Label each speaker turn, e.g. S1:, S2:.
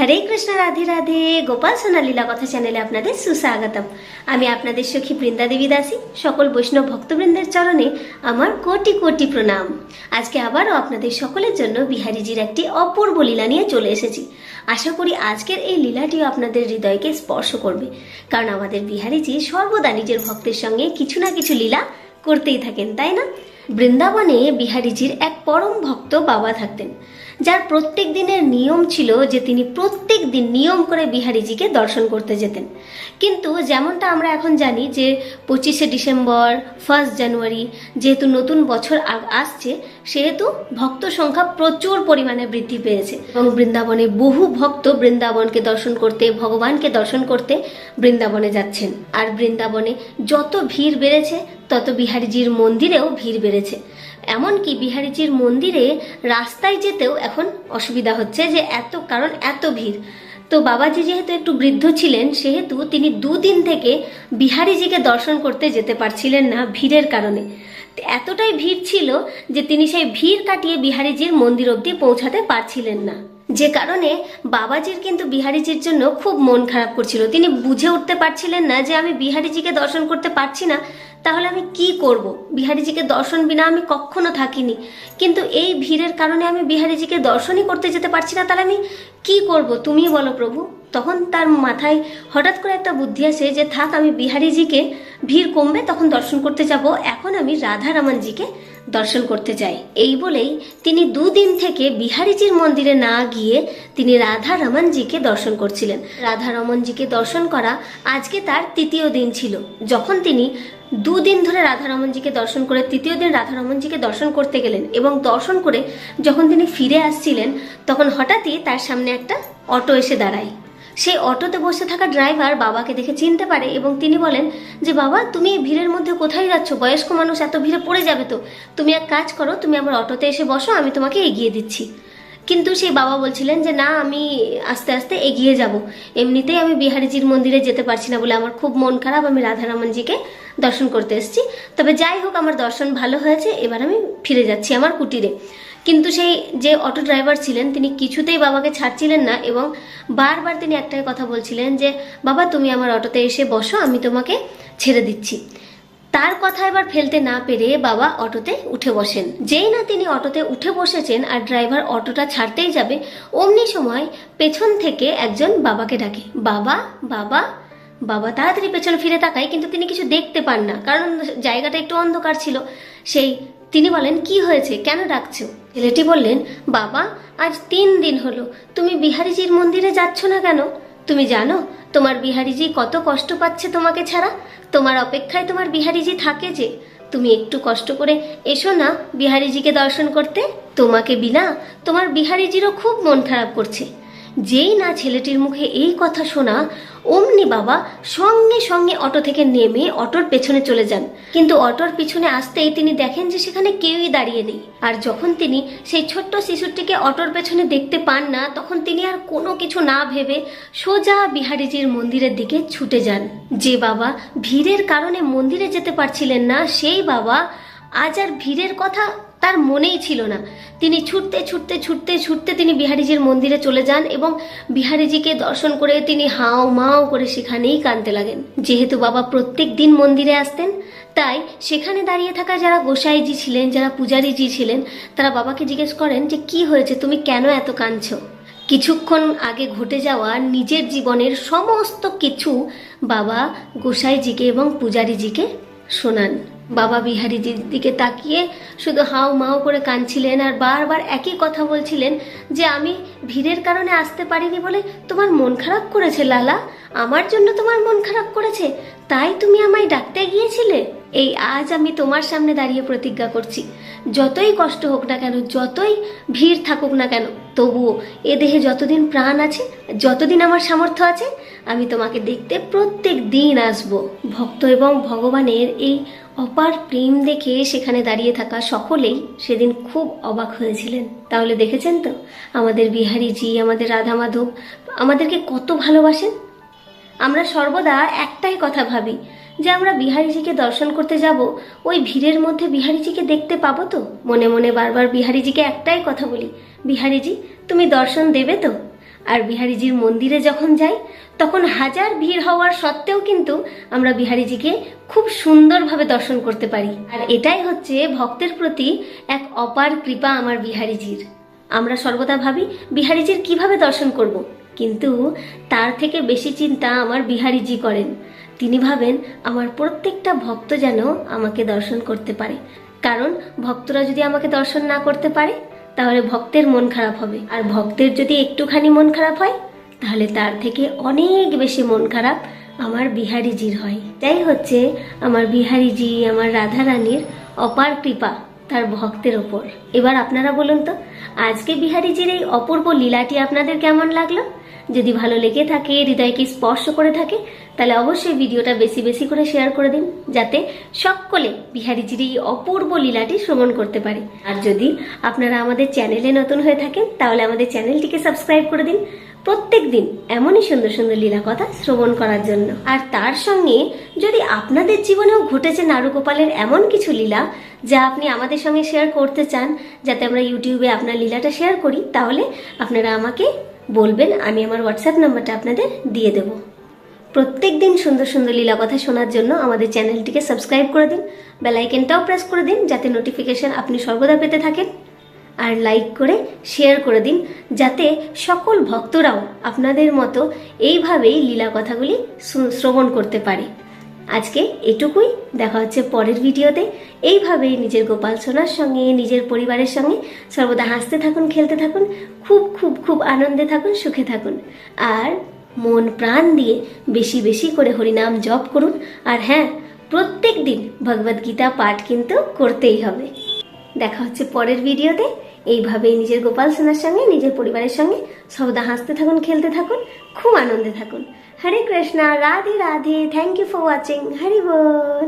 S1: হরে কৃষ্ণ, রাধে রাধে। গোপাল সোনা লীলা কথা চ্যানেলে আপনাদের সুস্বাগতম। আমি আপনাদের সখী বৃন্দা দেবী দাসী। সকল বৈষ্ণব ভক্তবৃন্দের চরণে আমার কোটি কোটি প্রণাম। আজকে আবারও আপনাদের সকলের জন্য বিহারিজির একটি অপূর্ব লীলা নিয়ে চলে এসেছি। আশা করি আজকের এই লীলাটিও আপনাদের হৃদয়কে স্পর্শ করবে। কারণ আমাদের বিহারীজি সর্বদা নিজের ভক্তের সঙ্গে কিছু না কিছু লীলা করতেই থাকেন, তাই না? বৃন্দাবনে বিহারীজির এক পরম ভক্ত বাবা থাকতেন, যার প্রত্যেক দিনের নিয়ম ছিল যে তিনি প্রত্যেক দিন নিয়ম করে বিহারীজিকে দর্শন করতে যেতেন। কিন্তু যেমনটা আমরা এখন জানি যে পঁচিশে ডিসেম্বর, ফার্স্ট জানুয়ারি যেহেতু নতুন বছর আসছে, সেহেতু ভক্ত সংখ্যা প্রচুর পরিমাণে বৃদ্ধি পেয়েছে। এবং বৃন্দাবনে বহু ভক্ত বৃন্দাবনকে দর্শন করতে, ভগবানকে দর্শন করতে বৃন্দাবনে যাচ্ছেন। আর বৃন্দাবনে যত ভিড় বেড়েছে, তত বিহারীজির মন্দিরেও ভিড় বেড়েছে। এমনকি বিহারিজির মন্দিরে রাস্তায় যেতেও এখন অসুবিধা হচ্ছে যে এত, কারণ এত ভিড়। তো বাবাজি যেহেতু একটু বৃদ্ধ ছিলেন, সেহেতু তিনি দুদিন থেকে বিহারিজিকে দর্শন করতে যেতে পারছিলেন না ভিড়ের কারণে। এতটাই ভিড় ছিল যে তিনি সেই ভিড় কাটিয়ে বিহারিজির মন্দির অবধি পৌঁছাতে পারছিলেন না। যে কারণে বাবাজির কিন্তু বিহারীজির জন্য খুব মন খারাপ করছিল। তিনি বুঝে উঠতে পারছিলেন না যে আমি বিহারীজিকে দর্শন করতে পারছি না, তাহলে আমি কি করব? বিহারীজিকে দর্শন বিনা আমি কখনো থাকিনি। কিন্তু এই ভিড়ের কারণে আমি বিহারীজিকে দর্শনই করতে যেতে পারছি না, তাহলে আমি কি করব? তুমি বলো প্রভু। তখন তার মাথায় হঠাৎ করে একটা বুদ্ধি আসে যে, থাক, আমি বিহারীজিকে ভিড় কমবে, তখন দর্শন করতে যাব। এখন আমি রাধা রমনজিকে দর্শন করতে যাই এই বলেই তিনি দুদিন থেকে বিহারীজির মন্দিরে না গিয়ে তিনি রাধা রমনজিকে দর্শন করছিলেন। রাধা রমনজিকে দর্শন করা আজকে তার তৃতীয় দিন ছিল। যখন তিনি দুদিন ধরে রাধা রমনজিকে দর্শন করে তৃতীয় দিন রাধা রমনজিকে দর্শন করতে গেলেন এবং দর্শন করে যখন তিনি ফিরে আসছিলেন, তখন হঠাৎই তার সামনে একটা অটো এসে দাঁড়ায়। সেই অটোতে বসে থাকা ড্রাইভার বাবাকে দেখে চিনতে পারে এবং তিনি বলেন যে, বাবা, তুমি এই ভিড়ের মধ্যে কোথায় যাচ্ছ? বয়স্ক মানুষ এত ভিড়ে পড়ে যাবে তো। তুমি এক কাজ করো, তুমি আমার অটোতে এসে বসো, আমি তোমাকে এগিয়ে দিচ্ছি। কিন্তু সেই বাবা বলছিলেন যে, না, আমি আস্তে আস্তে এগিয়ে যাব। এমনিতেই আমি বিহারিজির মন্দিরে যেতে পারছি না বলে আমার খুব মন খারাপ। আমি রাধারামনজিকে দর্শন করতে এসেছি। তবে যাই হোক, আমার দর্শন ভালো হয়েছে। এবার আমি ফিরে যাচ্ছি আমার কুটিরে। কিন্তু সেই যে অটো ড্রাইভার ছিলেন, তিনি কিছুতেই বাবাকে ছাড়ছিলেন না এবং বারবার তিনি একটাই কথা বলছিলেন যে, বাবা, তুমি আমার অটোতে এসে বসো, আমি তোমাকে ছেড়ে দিচ্ছি। তার কথা এবার ফেলতে না পেরে বাবা অটোতে উঠে বসেন। যেই না তিনি অটোতে উঠে বসেছেন আর ড্রাইভার অটোটা ছাড়তেই যাবে, অমনি সময় পেছন থেকে একজন বাবাকে ডাকে। বাবা বাবা বাবা তাড়াতাড়ি পেছনে ফিরে তাকায়, কিন্তু তিনি কিছু দেখতে পান না। কারণ জায়গাটা একটু অন্ধকার ছিল। সেই তিনি বলেন, কি হয়েছে? কেন ডাকছো? ছেলেটি বললেন, বাবা, আজ তিন দিন হলো। তুমি বিহারীজির মন্দিরে যাচ্ছ না কেন? তুমি জানো, তোমার বিহারীজি কত কষ্ট পাচ্ছে তোমাকে ছাড়া? তোমার অপেক্ষায় তোমার বিহারীজি থাকে যে। তুমি একটু কষ্ট করে এসো না বিহারীজিকে দর্শন করতে। তোমাকে বিনা তোমার বিহারীজিরও খুব মন খারাপ করছে। যেই না ছেলেটির মুখে এই কথা শোনা, অমনি বাবা সঙ্গে সঙ্গে অটো থেকে নেমে অটোর পেছনে চলে যান। কিন্তু অটোর পিছনে আসতেই তিনি দেখেন যে সেখানে কেউই দাঁড়িয়ে নেই। আর যখন তিনি সেই ছোট্ট শিশুটিকে অটোর পেছনে দেখতে পান না, তখন তিনি আর কোনো কিছু না ভেবে সোজা বিহারিজির মন্দিরের দিকে ছুটে যান। যে বাবা ভিড়ের কারণে মন্দিরে যেতে পারছিলেন না, সেই বাবা আজ আর ভিড়ের কথা তার মনেই ছিল না। তিনি ছুটতে ছুটতে ছুটতে ছুটতে তিনি বিহারিজির মন্দিরে চলে যান এবং বিহারিজিকে দর্শন করে তিনি হাও মাও করে সেখানেই কাঁদতে লাগেন। যেহেতু বাবা প্রত্যেক দিন মন্দিরে আসতেন, তাই সেখানে দাঁড়িয়ে থাকা যারা গোসাইজি ছিলেন, যারা পূজারীজি ছিলেন, তারা বাবাকে জিজ্ঞেস করেন যে, কি হয়েছে? তুমি কেন এত কাঁদছ? কিছুক্ষণ আগে ঘটে যাওয়া নিজের জীবনের সমস্ত কিছু বাবা গোসাইজিকে এবং পূজারীজিকে শোনান। বাবা বিহারীজির দিকে তাকিয়ে শুধু হাও মাও করে কাঁদছিলেন আর বারবার একই কথা বলছিলেন যে আমি ভিড়ের কারণে আসতে পারিনি বলে তোমার মন খারাপ করেছে, লালা। আমার জন্য তোমার মন খারাপ করেছে। তাই তুমি আমায় ডাকতে গিয়েছিলে? এই আজ আমি তোমার সামনে দাঁড়িয়ে প্রতিজ্ঞা করছি। যতই কষ্ট হোক না কেন, যতই ভিড় থাকুক না কেন, তবুও এ দেহে যতদিন প্রাণ আছে, যতদিন আমার সামর্থ্য আছে, আমি তোমাকে দেখতে প্রত্যেক দিন আসব। ভক্ত এবং ভগবানের এই অপার প্রেম দেখে সেখানে দাঁড়িয়ে থাকা সকলেই সেদিন খুব অবাক হয়েছিলেন। তাহলে দেখেছেন তো, আমাদের বিহারীজি, আমাদের রাধা মাধব আমাদেরকে কত ভালোবাসেন? আমরা সর্বদা একটাই কথা ভাবি যে আমরা বিহারিজিকে দর্শন করতে যাব, ওই ভিড়ের মধ্যে বিহারিজিকে দেখতে পাবো তো? মনে মনে বারবার বিহারিজিকে একটাই কথা বলি, বিহারিজি, তুমি দর্শন দেবে তো? আর বিহারিজির মন্দিরে যখন যাই, তখন হাজার ভিড় হওয়ার সত্ত্বেও কিন্তু আমরা বিহারিজিকে খুব সুন্দরভাবে দর্শন করতে পারি। আর এটাই হচ্ছে ভক্তের প্রতি এক অপার কৃপা আমার বিহারিজির। আমরা সর্বদা ভাবি, বিহারিজির কীভাবে দর্শন করব। কিন্তু তার থেকে বেশি চিন্তা আমার বিহারিজি করেন। তিনি ভাবেন, আমার প্রত্যেকটা ভক্ত যেন আমাকে দর্শন করতে পারে। কারণ ভক্তরা যদি আমাকে দর্শন না করতে পারে, তাহলে ভক্তের মন খারাপ হবে। আর ভক্তের যদি একটুখানি মন খারাপ হয়, তাহলে তার থেকে অনেক বেশি মন খারাপ আমার বিহারিজির হয়। তাই হচ্ছে, আমার বিহারিজি, আমার রাধা রানীর অপার কৃপা তার ভক্তের ওপর। এবার আপনারা বলুন তো, আজকে বিহারিজির এই অপূর্ব লীলাটি আপনাদের কেমন লাগল? যদি ভালো লেগে থাকে, হৃদয়কে স্পর্শ করে থাকে তাহলে অবশ্যই ভিডিওটা বেশি বেশি করে শেয়ার করে দিন, যাতে সকলে বিহারিজির এই অপূর্ব লীলাটি শ্রবণ করতে পারে। আর যদি আপনারা আমাদের চ্যানেলে নতুন হয়ে থাকেন, তাহলে আমাদের চ্যানেলটিকে সাবস্ক্রাইব করে দিন। প্রত্যেক দিন এমনই সুন্দর সুন্দর লীলা কথা শ্রবণ করার জন্য। আর তার সঙ্গে যদি আপনাদের জীবনেও ঘটেছে নারুগোপালের এমন কিছু লীলা যা আপনি আমাদের সঙ্গে শেয়ার করতে চান, যাতে আমরা ইউটিউবে আপনার লীলাটা শেয়ার করি, তাহলে আপনারা আমাকে বলবেন, আমি আমার হোয়াটসঅ্যাপ নাম্বারটা আপনাদের দিয়ে দেবো। প্রত্যেক দিন সুন্দর সুন্দর লীলা কথা শোনার জন্য আমাদের চ্যানেলটিকে সাবস্ক্রাইব করে দিন, বেল আইকনটাও প্রেস করে দিন যাতে নোটিফিকেশন আপনি সর্বদা পেতে থাকেন। আর লাইক করে শেয়ার করে দিন যাতে সকল ভক্তরাও আপনাদের মতো এইভাবেই লীলা কথাগুলি শ্রবণ করতে পারে। আজকে এটুকুই, দেখা হচ্ছে পরের ভিডিওতে। এইভাবেই নিজের গোপাল সোনার সঙ্গে, নিজের পরিবারের সঙ্গে সর্বদা হাসতে থাকুন, খেলতে থাকুন, খুব খুব খুব আনন্দে থাকুন, সুখে থাকুন। আর মন প্রাণ দিয়ে বেশি বেশি করে হরিনাম জপ করুন। আর হ্যাঁ প্রত্যেক দিন ভগবদ্গীতা পাঠ কিন্তু করতেই হবে। দেখা হচ্ছে পরের ভিডিওতে। এইভাবেই নিজের গোপাল সেনার সঙ্গে, নিজের পরিবারের সঙ্গে সর্বদা হাসতে থাকুন, খেলতে থাকুন, খুব আনন্দে থাকুন। Hare Krishna, Radhe Radhe. Thank you for watching Hari ball